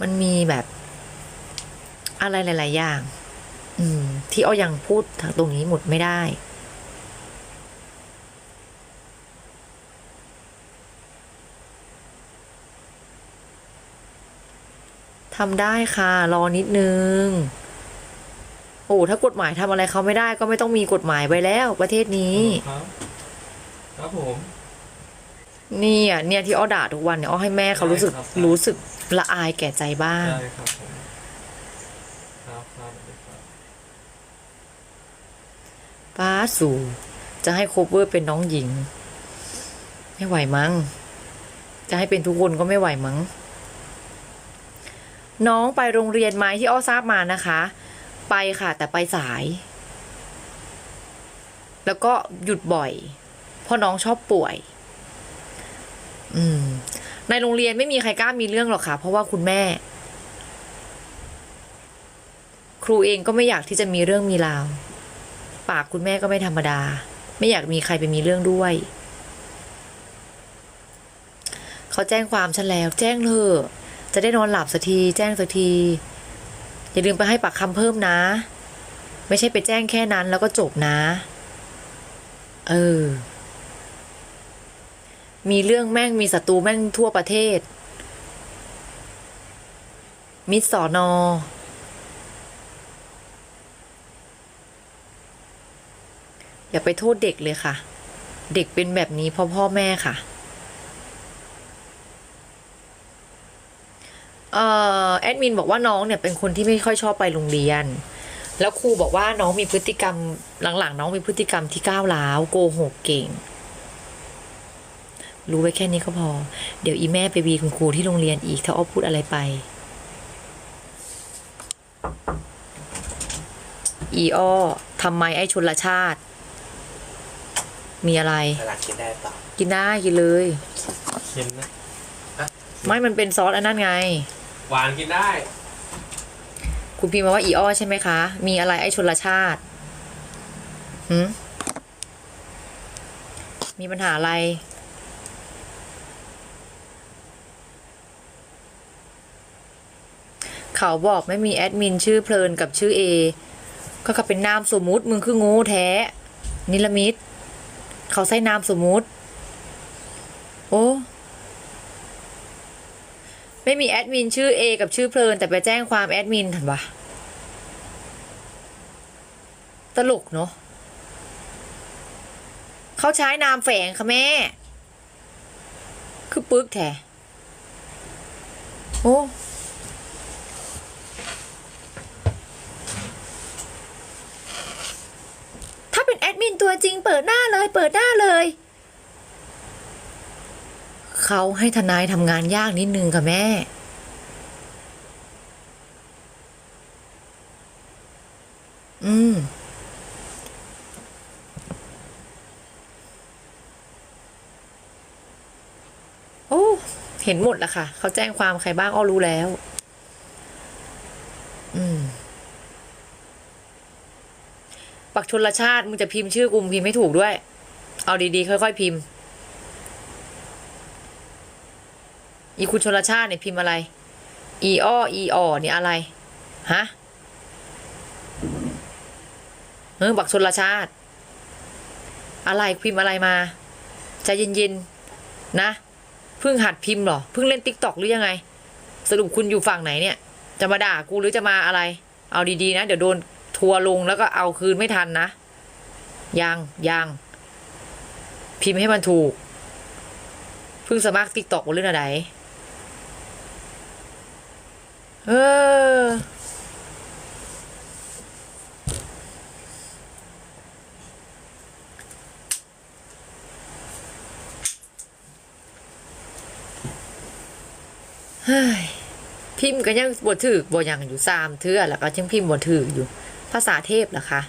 มันมีแบบอะไรหลาย ๆ อย่าง อืม ที่อ้อยังพูดทางตรงนี้หมดไม่ได้ ทำได้ค่ะ รอนิดนึง โอ้ถ้ากฎหมายทำอะไรเขาไม่ได้ ก็ไม่ต้องมีกฎหมายไว้แล้ว ประเทศนี้ ครับ ครับผม เนี่ย เนี่ยที่อ้อด่าทุกวันเนี่ยอ้อให้แม่เขารู้สึกได้ครับ รู้สึก ละอายแก่ใจบ้าง ได้ครับผมครับครับได้ครับป้าสู่ จะให้โคเวอร์เป็นน้องหญิง ไม่ไหวมั้ง จะให้เป็นทุกคนก็ไม่ไหวมั้ง น้องไปโรงเรียนไหมที่อ้อทราบมานะคะ ไปค่ะแต่ไปสาย แล้วก็หยุดบ่อย เพราะน้องชอบป่วย อืม ในโรงเรียนไม่มีใครกล้ามีเรื่องหรอกค่ะ เพราะว่าคุณแม่ ครูเองก็ไม่อยากที่จะมีเรื่องมีราว ปากคุณแม่ก็ไม่ธรรมดา ไม่อยากมีใครไปมีเรื่องด้วย เขาแจ้งความฉันแล้ว แจ้งเถอจะได้นอนหลับสักที แจ้งสักที อย่าลืมไปให้ปากคำเพิ่มนะ ไม่ใช่ไปแจ้งแค่นั้นแล้วก็จบนะ เออ มีเรื่องแม่งมีศัตรูแม่งทั่วประเทศ มิตรสอนอ อย่าไปโทษเด็กเลยค่ะ เด็กเป็นแบบนี้เพราะพ่อแม่ค่ะ เอ่อแอดมินบอกว่าน้องเนี่ยเป็นคนที่ไม่ค่อยชอบไปโรงเรียน แล้วครูบอกว่าน้องมีพฤติกรรมหลังๆ น้องมีพฤติกรรมที่ก้าวร้าวโกหกเก่ง รู้ไว้แค่นี้ก็พอ เดี๋ยวอีแม่ไปบีคุณครูที่โรงเรียนอีก ถ้าอ้อพูดอะไรไป อีอ้อทำไมไอ้ชนละชาติ มีอะไร สลัดกินได้เปล่ากินได้กินเลย เค็มนะไม่มันเป็นซอสอันนั้นไง หวานกินได้ คุณพิมพ์มาว่าอีอ้อใช่ไหมคะ มีอะไรไอ้ชนละชาติหืมมีปัญหาอะไร เขาบอกไม่มีแอดมินชื่อเพลินกับชื่อเอก็เขาเป็นนามสมมุติมึงคืองูแท้ นิลมิตเขาใส่นามสมมุติ โอ้ไม่มีแอดมินชื่อ A กับชื่อเพลินแต่ไปแจ้งความแอดมินถันวะตลกเนาะเขาใช้นามแฝงค่ะแม่ คือปึกแท้โอ้ ถ้าเป็นแอดมิน ตัวจริงเปิดหน้าเลย เปิดหน้าเลย เขาให้ทนายทำงานยากนิดนึงค่ะแม่อืม โอ้ เห็นหมดแล้วค่ะ เขาแจ้งความใครบ้างอ้อรู้แล้ว อืม ปักช นละชาติมึงจะพิมพ์ชื่อกูมพิมพ์ไม่ถูกด้วย เอาดีๆค่อยๆพิมพ์ อีคุณชนลชาติเนี่ยพิมพ์อะไร อีอ้ออีอ่อเนี่ยอะไรฮะเออบักชนลชาติ อะไรพิมพ์อะไรมาใจเย็นๆนะเพิ่งหัดพิมพ์หรอเพิ่งเล่นติ๊กตอกหรือยังไง สรุปคุณอยู่ฝั่งไหนเนี่ย จะมาด่ากูหรือจะมาอะไร เอาดีๆนะ เดี๋ยวโดน ทัวลงแล้วก็เอาคืนไม่ทันนะยังยังพิมพ์ให้มันถูกเพิ่งสมัครติ๊กตอกหรืออะไรเออฮ้ยพิมพ์ก็ยังบทถือบทยังอยู่สามเทื่อแล้วก็ยังพิมพ์บทถืออยู่ ภาษาเทพเหรอคะ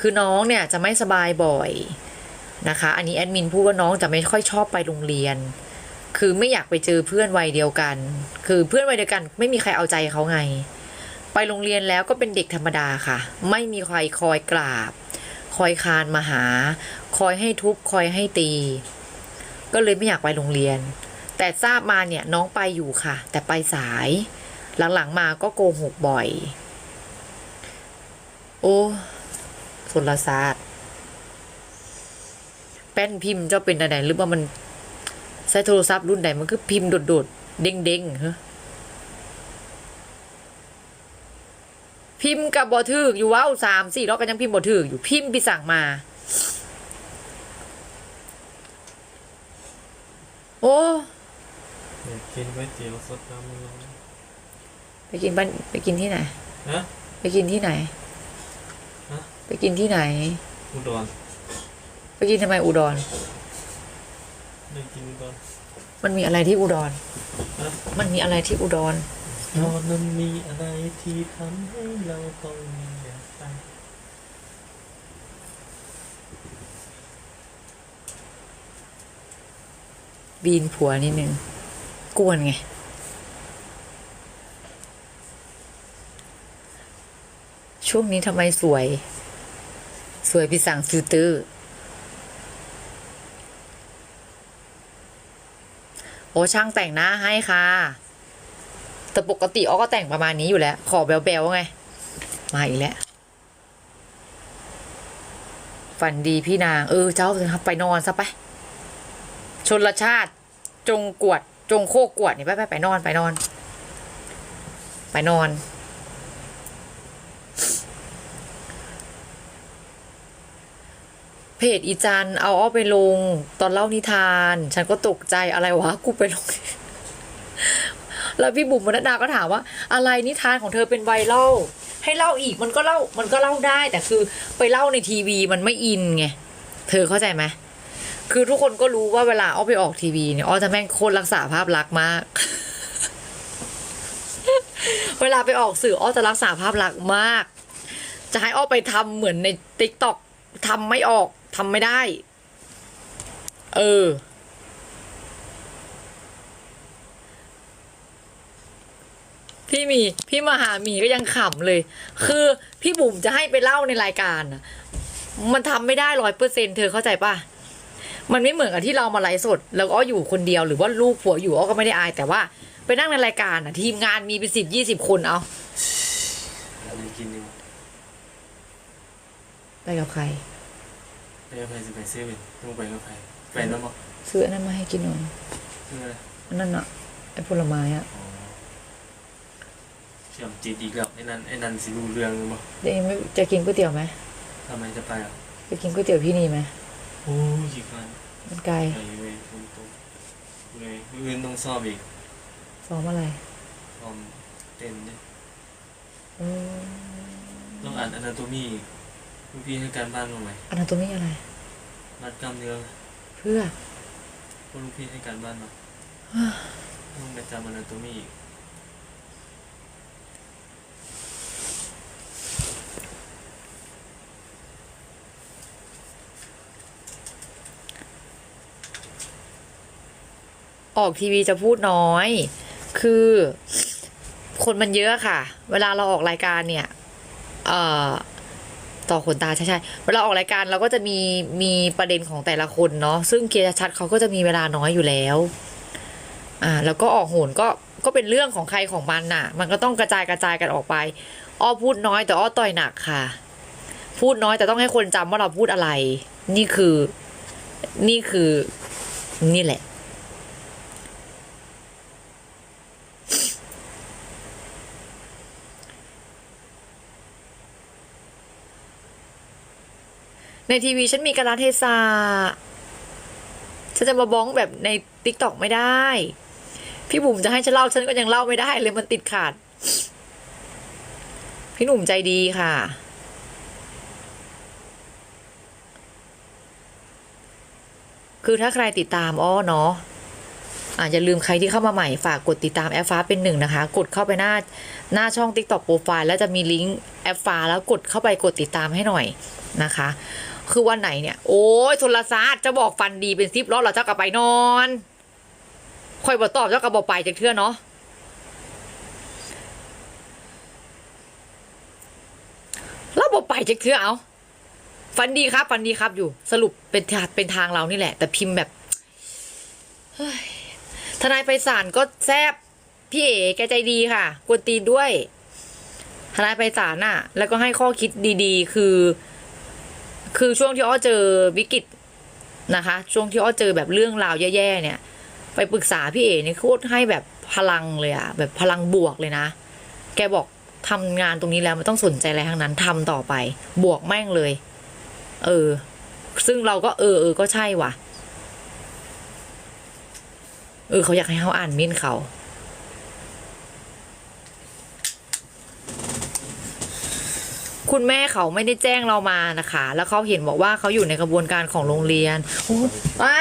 คือน้องเนี่ยจะไม่สบายบ่อยนะคะ อันนี้แอดมินพูดว่าน้องจะไม่ค่อยชอบไปโรงเรียน คือไม่อยากไปเจอเพื่อนวัยเดียวกัน คือเพื่อนวัยเดียวกัน ไม่มีใครเอาใจเขาไง ไปโรงเรียนแล้วก็เป็นเด็กธรรมดาค่ะ ไม่มีใครคอยกราบ คอยคานมาหา คอยให้ทุบ คอยให้ตี ก็เลยไม่อยากไปโรงเรียน แต่ทราบมาเนี่ยน้องไปอยู่ค่ะ แต่ไปสาย หลังๆมาก็โกหกบ่อย โอ้สนศาสตร์แป้นพิมพ์เจ้าเป็นอะไรหรือว่ามันใช้โทรศัพท์รุ่นใดมันคือพิมพ์โดดๆเด้งๆเฮ้พิมพ์กับบอถือกอยู่ว้าวสามสี่รอบกันยังพิมพ์บอถือกอยู่พิมพ์ไปสั่งมา โอ้ อยากกินก๋วยเตี๋ยวสดน้ำร้อนไปกินบ้านไปกินที่ไหน ฮะ ไปกินที่ไหน ฮะ ไปกินที่ไหน อุดรไปกินทำไมอุดร ได้กินอุดร มันมีอะไรที่อุดรฮะมันมีอะไรที่อุดรนอนนั้นมีอะไรที่ทำให้เราต้องมีอยากไปบีนผัวนิดนึง กวนไง ช่วงนี้ทำไมสวย สวยพี่สั่งฟิลเตอร์โอ้ช่างแต่งหน้าให้ค่ะ แต่ปกติอ้อก็แต่งประมาณนี้อยู่แล้ว ขอแบลๆไง มาอีกแล้ว ฝันดีพี่นาง เออ เจ้าไปนอนซะไป ชนลชาติ จงกวด จงโคกวดนี่ไปไปไปนอนไปนอน ไปนอน เพจอีจันเอาอ้อไปลง ตอนเล่านิทาน ฉันก็ตกใจอะไรวะกูไปลง แล้วพี่บุ๋มมนดาก็ถามว่า อะไรนิทานของเธอเป็นไวรัลให้เล่าอีกมันก็เล่ามันก็เล่าได้ แต่คือไปเล่าในทีวีมันไม่อินไงเธอเข้าใจไหม คือทุกคนก็รู้ว่าเวลาอ้อไปออกทีวีเนี่ยอ้อจะแม่งโคตรรักษาภาพลักษณ์มาก เวลาไปออกสื่ออ้อจะรักษาภาพลักษณ์มาก จะให้อ้อไปทำเหมือนในติ๊กต็อกทำไม่ออกทำไม่ได้ เออ พี่หมี พี่มหาหมีก็ยังขำเลย คือพี่บุ๋มจะให้ไปเล่าในรายการมันทำไม่ได้ร้อยเปอร์เซ็นเธอเข้าใจป่ะ มันไม่เหมือนกับที่เรามาไลฟ์สด แล้วก็อยู่คนเดียวหรือว่าลูกผัวอยู่อ้อก็ไม่ได้อาย แต่ว่าไปนั่งในรายการอะ ทีมงานมีเป็นสิบยี่สิบคนเอาอะไรกินดีวะไปกับใครไปกับใครจะไปเซเว่นต้องไปกับใครไปแล้วมั้งซื้ออันนั้นมาให้กินหน่อยคืออะไรอันนั้นอะไอ้ผลไม้อะอ๋อเชื่อมจิตอีกแล้วไอ้นั่นไอ้นั่นสิรู้เรื่องหรือเปล่าเดี๋ยวเองไม่จะกินก๋วยเตี๋ยวไหมทำไมจะไปอะไปกินก๋วยเตี๋ยวพี่นี่ไหม โอ้ยอีกแล้วมันไกลไอ้เว้ยตรงตรงเลยมืออื่นต้องสอบอีกซ้อมอะไรสอบเต้นเนี่ยเออต้องอ่านอนาโตมีอีกลูกพี่ให้การบ้านลงไหมอันนั้นตัวนี้อะไรมัดกล้ามเนื้อเพื่อพวกลูกพี่ให้การบ้านมาต้องไปจำอนาโตมีอีก ออกทีวีจะพูดน้อย คือคนมันเยอะค่ะ เวลาเราออกรายการเนี่ยเอ่อต่อขนตาใช่ใช่เวลาออกรายการเราก็จะมีมีประเด็นของแต่ละคนเนาะซึ่งเกียร์ชัดเขาก็จะมีเวลาน้อยอยู่แล้ว อ่า แล้วก็ออกโหนก็ก็เป็นเรื่องของใครของมันน่ะ มันก็ต้องกระจายกระจายกันออกไปอ้อพูดน้อยแต่อ้อต่อยหนักค่ะ พูดน้อยแต่ต้องให้คนจำว่าเราพูดอะไร นี่คือ นี่คือ นี่แหละ ในทีวีฉันมีการาเทศะฉันจะมาบ้องแบบในติ๊กต็อกไม่ได้ พี่บุ๋มจะให้ฉันเล่าฉันก็ยังเล่าไม่ได้เลยมันติดขาด พี่หนุ่มใจดีค่ะ คือถ้าใครติดตามอ้อเนาะอาอย่าลืมใครที่เข้ามาใหม่ฝากกดติดตามแอฟฟ้าเป็นหนึ่งนะคะ กดเข้าไปหน้าหน้าช่อง TikTok โปรไฟล์แล้วจะมีลิงก์แอฟฟ้าแล้วกดเข้าไปกดติดตามให้หน่อยนะคะ คือวันไหนเนี่ย โอ้ยโทรศัพท์จะบอกฟันดีเป็นซิปล้อเราเจ้ากลับไปนอนคอยบอกตอบเจ้ากลับบอกไปจากเทื่อเนาะแล้วบอกไปจากเทื่อเอาฟันดีครับฟันดีครับอยู่ สรุปเป็นทางเป็นทางเรานี่แหละ แต่พิมพ์แบบทนายไปศาลก็แซบพี่เอ๋แกใจดีค่ะกวนตีด้วยทนายไปศาลน่ะ แล้วก็ให้ข้อคิดดี ๆ คือ คือช่วงที่อ้อเจอวิกฤตนะคะ ช่วงที่อ้อเจอแบบเรื่องราวแย่ๆเนี่ย ไปปรึกษาพี่เอ๋เนี่ยโคตรให้แบบพลังเลยอะแบบพลังบวกเลยนะ แกบอกทำงานตรงนี้แล้วไม่ต้องสนใจอะไรทั้งนั้นทำต่อไป บวกแม่งเลย เออ ซึ่งเราก็เออเออก็ใช่ว่ะ เออเขาอยากให้เขาอ่านมิ้นเขา คุณแม่เขาไม่ได้แจ้งเรามานะคะ แล้วเขาเห็นบอกว่าเขาอยู่ในกระบวนการของโรงเรียนโอ้อะ